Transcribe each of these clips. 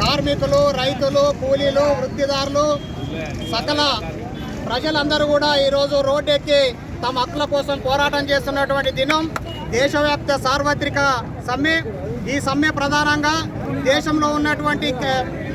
కార్మికులు రైతులు కూలీలు వృత్తిదారులు సకల ప్రజలందరూ కూడా ఈరోజు రోడ్డెక్కి తమ హక్కుల కోసం పోరాటం చేస్తున్నటువంటి దినం. దేశవ్యాప్త సార్వత్రిక సమ్మె. ఈ సమ్మె ప్రధానంగా దేశంలో ఉన్నటువంటి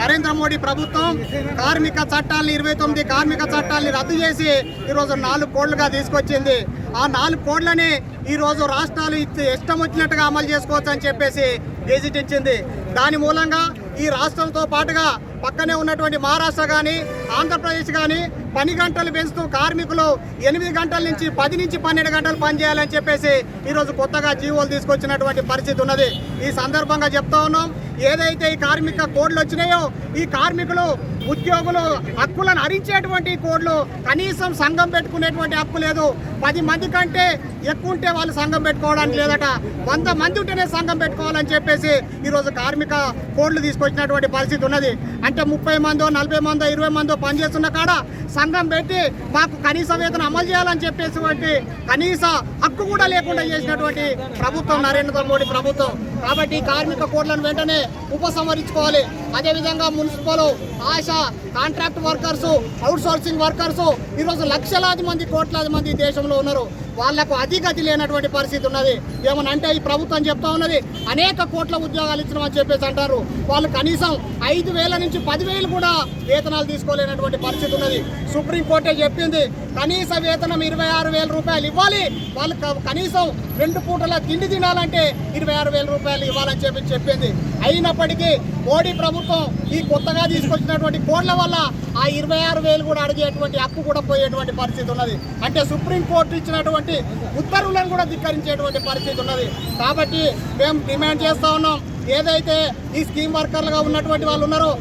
నరేంద్ర మోడీ ప్రభుత్వం కార్మిక చట్టాలని ఇరవై తొమ్మిది కార్మిక చట్టాలని రద్దు చేసి ఈరోజు నాలుగు కోళ్ళుగా తీసుకొచ్చింది. ఆ నాలుగు కోడ్లని ఈరోజు రాష్ట్రాలు ఇష్టం వచ్చినట్టుగా అమలు చేసుకోవచ్చు అని చెప్పేసి గెజిట్ ఇచ్చింది దాని మూలంగా ఈ రాష్ట్రంతో పాటుగా పక్కనే ఉన్నటువంటి మహారాష్ట్ర కానీ ఆంధ్రప్రదేశ్ కానీ పని గంటలు పెంచుతూ కార్మికులు ఎనిమిది గంటల నుంచి పది నుంచి పన్నెండు గంటలు పనిచేయాలని చెప్పేసి ఈరోజు కొత్తగా జీవోలు తీసుకొచ్చినటువంటి పరిస్థితి ఉన్నది. ఈ సందర్భంగా చెప్తా ఉన్నాం ఏదైతే ఈ కార్మిక కోడ్లు వచ్చినాయో ఈ కార్మికులు ఉద్యోగులు హక్కులను హరించేటువంటి కోడ్లు కనీసం సంఘం పెట్టుకునేటువంటి హక్కు లేదు. పది మంది కంటే ఎక్కువ ఉంటే వాళ్ళు సంఘం పెట్టుకోవడానికి లేదట. వంద మంది ఉంటేనే సంఘం పెట్టుకోవాలని చెప్పేసి ఈరోజు కార్మిక కోడ్లు తీసుకొచ్చినటువంటి పరిస్థితి ఉన్నది. అంటే ముప్పై మందో నలభై మందో ఇరవై మందో పనిచేస్తున్న కాడ సంఘం పెట్టి మాకు కనీస వేతనం అమలు చేయాలని చెప్పేసి వంటి కనీస హక్కు కూడా లేకుండా చేసినటువంటి ప్రభుత్వం నరేంద్ర మోడీ ప్రభుత్వం. కాబట్టి కార్మిక కోడ్లను వెంటనే ఉపసంహరించుకోవాలి. అదేవిధంగా municipal Asha contract workers outsourcing workers ఈరోజు లక్షలాది మంది కోట్లాది మంది దేశంలో ఉన్నారు. వాళ్ళకు అధిగతి లేనటువంటి పరిస్థితి ఉన్నది. ఏమనంటే ఈ ప్రభుత్వం చెప్తా ఉన్నది అనేక కోట్ల ఉద్యోగాలు ఇచ్చినామని చెప్పేసి అంటారు. వాళ్ళు కనీసం ఐదు వేల నుంచి పదివేలు కూడా వేతనాలు తీసుకోలేనటువంటి పరిస్థితి ఉన్నది. సుప్రీంకోర్టే చెప్పింది కనీస వేతనం ఇరవై ఆరు వేల రూపాయలు ఇవ్వాలి. వాళ్ళు కనీసం రెండు పూటల తిండి తినాలంటే ఇరవై ఆరు వేల రూపాయలు ఇవ్వాలని చెప్పి చెప్పింది. అయినప్పటికీ మోడీ ప్రభుత్వం ఈ కొత్తగా తీసుకొచ్చినటువంటి కోడ్ల వల్ల ఆ ఇరవై ఆరు వేలు కూడా అడిగేటువంటి హక్కు కూడా పోయేటువంటి పరిస్థితి ఉన్నది. అంటే సుప్రీంకోర్టు ఇచ్చినటువంటి ఉత్తర్వులను కూడా ధిక్కరించేటువంటి పరిస్థితి ఉన్నది. కాబట్టి మేము డిమాండ్ చేస్తా ఉన్నాం. ఏదైతే ఈ స్కీమ్ వర్కర్లుగా ఉన్నటువంటి వాళ్ళు ఉన్నారో.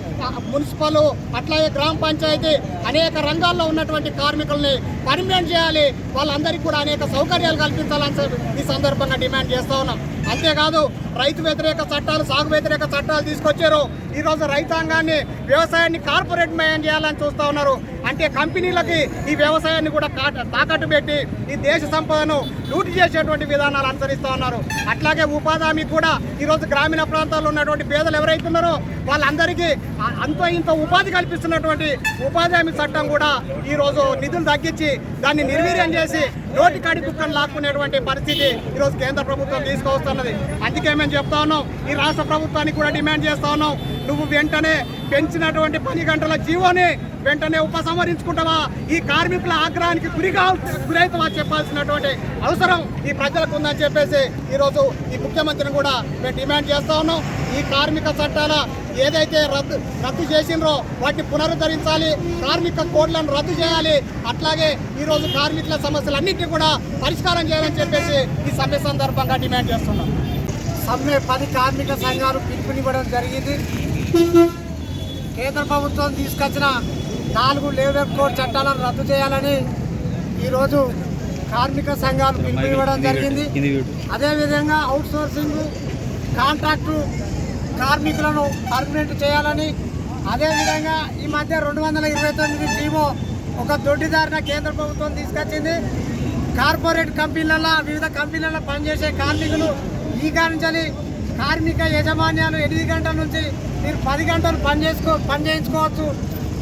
మున్సిపల్ అట్లాగే గ్రామ పంచాయతీ అనేక రంగాల్లో ఉన్నటువంటి కార్మికుల్ని పర్మినెంట్ చేయాలి. వాళ్ళందరికీ కూడా అనేక సౌకర్యాలు కల్పించాలని చెప్పి ఈ సందర్భంగా డిమాండ్ చేస్తూ ఉన్నాం. అంతేకాదు రైతు వ్యతిరేక చట్టాలు సాగు వ్యతిరేక చట్టాలు తీసుకొచ్చారు. ఈరోజు రైతాంగాన్ని వ్యవసాయాన్ని కార్పొరేట్ మయం చేయాలని చూస్తా ఉన్నారు. అంటే కంపెనీలకి ఈ వ్యవసాయాన్ని కూడా తాకట్టు పెట్టి ఈ దేశ సంపదను లూటి చేసేటువంటి విధానాలు అనుసరిస్తూ ఉన్నారు. అట్లాగే ఉపాధి హామీ కూడా ఈరోజు గ్రామీణ ప్రాంతాల్లో ఉన్నటువంటి పేదలు ఎవరైతే ఉన్నారో వాళ్ళందరికీ అంత ఇంత ఉపాధి కల్పిస్తున్నటువంటి ఉపాధి హామీ చట్టం కూడా ఈరోజు నిధులు తగ్గించి దాన్ని నిర్వీర్యం చేసి నోటి కాడి కుక్కను లాక్కునేటువంటి పరిస్థితి ఈరోజు కేంద్ర ప్రభుత్వం తీసుకొస్తున్నది అందుకే మేము చెప్తా ఉన్నాం ఈ రాష్ట్ర ప్రభుత్వానికి కూడా డిమాండ్ చేస్తా ఉన్నాం. నువ్వు వెంటనే పెంచినటువంటి పని గంటల జీవోని వెంటనే ఉపసంహరించుకుంటావా? ఈ కార్మికుల ఆగ్రహానికి గురిగా గురైతవా చెప్పాల్సినటువంటి అవసరం ఈ ప్రజలకు ఉందని చెప్పేసి ఈరోజు ఈ ముఖ్యమంత్రిని కూడా మేము డిమాండ్ చేస్తా ఉన్నాం. ఈ కార్మిక చట్టాల ఏదైతే రద్దు రద్దు చేసిండ్రో వాటిని పునరుద్ధరించాలి. కార్మిక కోడ్లను రద్దు చేయాలి. అట్లాగే ఈరోజు కార్మికుల సమస్యలన్నింటినీ కూడా పరిష్కారం చేయాలని చెప్పేసి ఈ సమ్మె సందర్భంగా డిమాండ్ చేస్తున్నాం. సమ్మె పది కార్మిక సంఘాలు పిలుపునివ్వడం జరిగింది. కేంద్ర ప్రభుత్వం తీసుకొచ్చిన నాలుగు లేబర్ కోడ్ చట్టాలను రద్దు చేయాలని ఈరోజు కార్మిక సంఘాలు పిలుపునివ్వడం జరిగింది. అదేవిధంగా అవుట్ సోర్సింగ్ కాంట్రాక్టు కార్మికులను పర్మనెంట్ చేయాలని. అదేవిధంగా ఈ మధ్య రెండు వందల ఇరవై తొమ్మిది జీవో ఒక దొడ్డిదారిన కేంద్ర ప్రభుత్వం తీసుకొచ్చింది. కార్పొరేట్ కంపెనీలలో వివిధ కంపెనీలలో పనిచేసే కార్మికులు ఈ నుంచి కార్మిక యజమాన్యాలు ఎనిమిది గంటల నుంచి మీరు పది గంటలు పని చేసుకో పని చేయించుకోవచ్చు.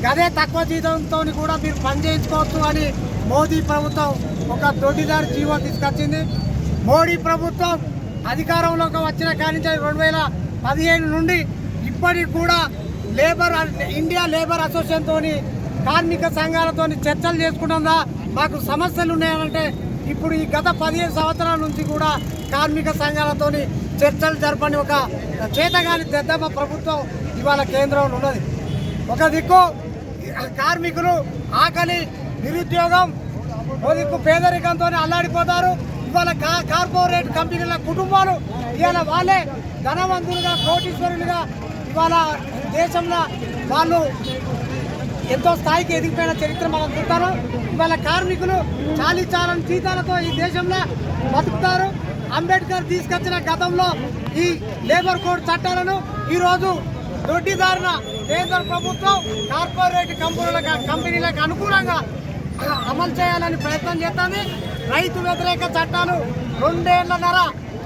గదే తక్కువ జీతంతో కూడా మీరు పని చేయించుకోవచ్చు అని మోదీ ప్రభుత్వం ఒక దొడ్డిదారి జీవో తీసుకొచ్చింది. మోడీ ప్రభుత్వం అధికారంలోకి వచ్చిన కాడి రెండు వేల పదిహేను నుండి ఇప్పటికి కూడా లేబర్ ఇండియా లేబర్ అసోసియేషన్తో కార్మిక సంఘాలతో చర్చలు చేసుకుంటుందా? మాకు సమస్యలు ఉన్నాయంటే ఇప్పుడు ఈ గత పదిహేను సంవత్సరాల నుంచి కూడా కార్మిక సంఘాలతోని చర్చలు జరపని ఒక చేతగాని దద్దమ్మ ప్రభుత్వం ఇవాళ కేంద్రంలో ఉన్నది. ఒక దిక్కు కార్మికులు ఆకలి నిరుద్యోగం ఒక దిక్కు పేదరికంతో అల్లాడిపోతారు. ఇవాళ కా- కార్పొరేట్ కంపెనీల కుటుంబాలు ఇవాళ వాళ్ళే ధనవంతులుగా కోటీశ్వరులుగా ఇవాళ దేశంలో వాళ్ళు ఎంతో స్థాయికి ఎదిగిపోయిన చరిత్ర మనం చూస్తాను. ఇవాళ కార్మికులు చాలీ చాలని జీతాలతో ఈ దేశంలో బతుకుతారు. అంబేద్కర్ తీసుకొచ్చిన గతంలో ఈ లేబర్ కోడ్ చట్టాలను ఈరోజు దొడ్డిదారిన కేంద్ర ప్రభుత్వం కార్పొరేట్ కంపెనీలకు కంపెనీలకు అనుకూలంగా అమలు చేయాలని ప్రయత్నం చేస్తుంది. రైతు వ్యతిరేక చట్టాలు రెండేళ్ళన్నర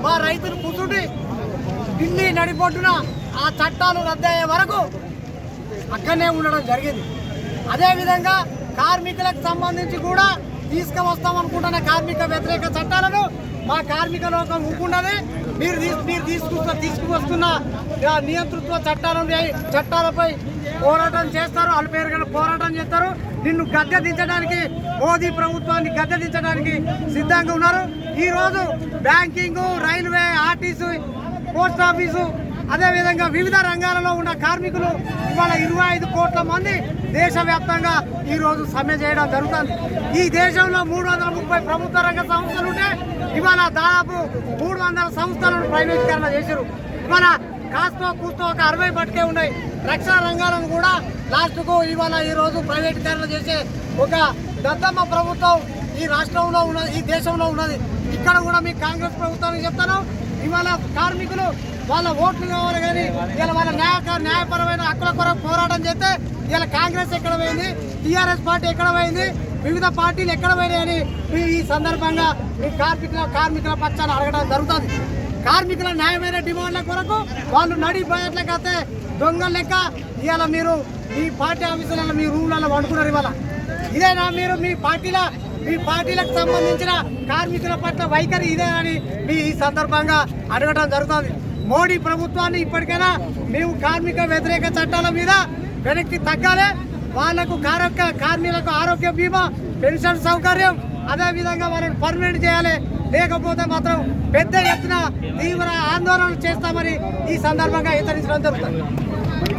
మా రైతులు కూర్చుండి ఢిల్లీ నడిపొడ్డున ఆ చట్టాలు రద్దయ్యే వరకు అక్కడనే ఉండడం జరిగింది. అదేవిధంగా కార్మికులకు సంబంధించి కూడా తీసుకువస్తామనుకుంటున్న కార్మిక వ్యతిరేక చట్టాలను మా కార్మిక లోకం ఊపుకున్నది మీరు తీసు మీరు తీసుకున్న తీసుకువస్తున్న నియంతృత్వ చట్టాలను చట్టాలపై పోరాటం చేస్తారు. వాళ్ళ పేరు పోరాటం చేస్తారు. నిన్ను గద్దెదించడానికి మోదీ ప్రభుత్వాన్ని గద్దెదించడానికి సిద్ధంగా ఉన్నారు. ఈరోజు banking banking railway RTC post office అదేవిధంగా వివిధ రంగాలలో ఉన్న కార్మికులు ఇవాళ ఇరవై ఐదు కోట్ల మంది దేశవ్యాప్తంగా ఈరోజు సమ్మె చేయడం జరుగుతుంది. ఈ దేశంలో మూడు వందల ముప్పై ప్రభుత్వ రంగ సంస్థలు ఉంటే ఇవాళ దాదాపు మూడు వందల సంస్థలను ప్రైవేటీకరణ చేశారు. ఇవాళ కాస్తో కూస్తో ఒక అరవై పట్టుకే ఉన్నాయి. రక్షణ రంగాలను కూడా లాస్ట్కు ఇవాళ ఈ రోజు ప్రైవేటీకరణ చేసే ఒక దద్దమ్మ ప్రభుత్వం ఈ రాష్ట్రంలో ఉన్నది ఈ దేశంలో ఉన్నది. ఇక్కడ కూడా మీ కాంగ్రెస్ ప్రభుత్వానికి చెప్తాను. ఇవాళ కార్మికులు వాళ్ళ ఓట్లు కావాలి కానీ ఇలా వాళ్ళ న్యాయ న్యాయపరమైన హక్కుల కొరకు పోరాటం చేస్తే ఇలా కాంగ్రెస్ ఎక్కడ పోయింది? టీఆర్ఎస్ పార్టీ ఎక్కడ పోయింది? వివిధ పార్టీలు ఎక్కడ పోయినాయని మీ ఈ సందర్భంగా మీ కార్మికుల కార్మికుల పక్షాన్ని అడగడం జరుగుతుంది. కార్మికుల న్యాయమైన డిమాండ్ల కొరకు వాళ్ళు నడిపోయేట్లకైతే దొంగ లెక్క. ఇవాళ మీరు మీ పార్టీ ఆఫీసులలో మీ రూమ్లలో వండుకున్నారు ఇవాళ. ఇదేనా మీరు మీ పార్టీల మీ పార్టీలకు సంబంధించిన కార్మికుల పట్ల వైఖరి ఇదే అని మీ ఈ సందర్భంగా అడగడం జరుగుతుంది. మోడీ ప్రభుత్వాన్ని ఇప్పటికైనా మేము కార్మిక వ్యతిరేక చట్టాల మీద వెనక్కి తగ్గాలి. వాళ్ళకు ఆరోగ్య కార్మికులకు ఆరోగ్య బీమా పెన్షన్ సౌకర్యం అదేవిధంగా వాళ్ళని పర్మనెంట్ చేయాలి. లేకపోతే మాత్రం పెద్ద ఎత్తున తీవ్ర ఆందోళన చేస్తామని ఈ సందర్భంగా హెచ్చరించడం జరుగుతుంది.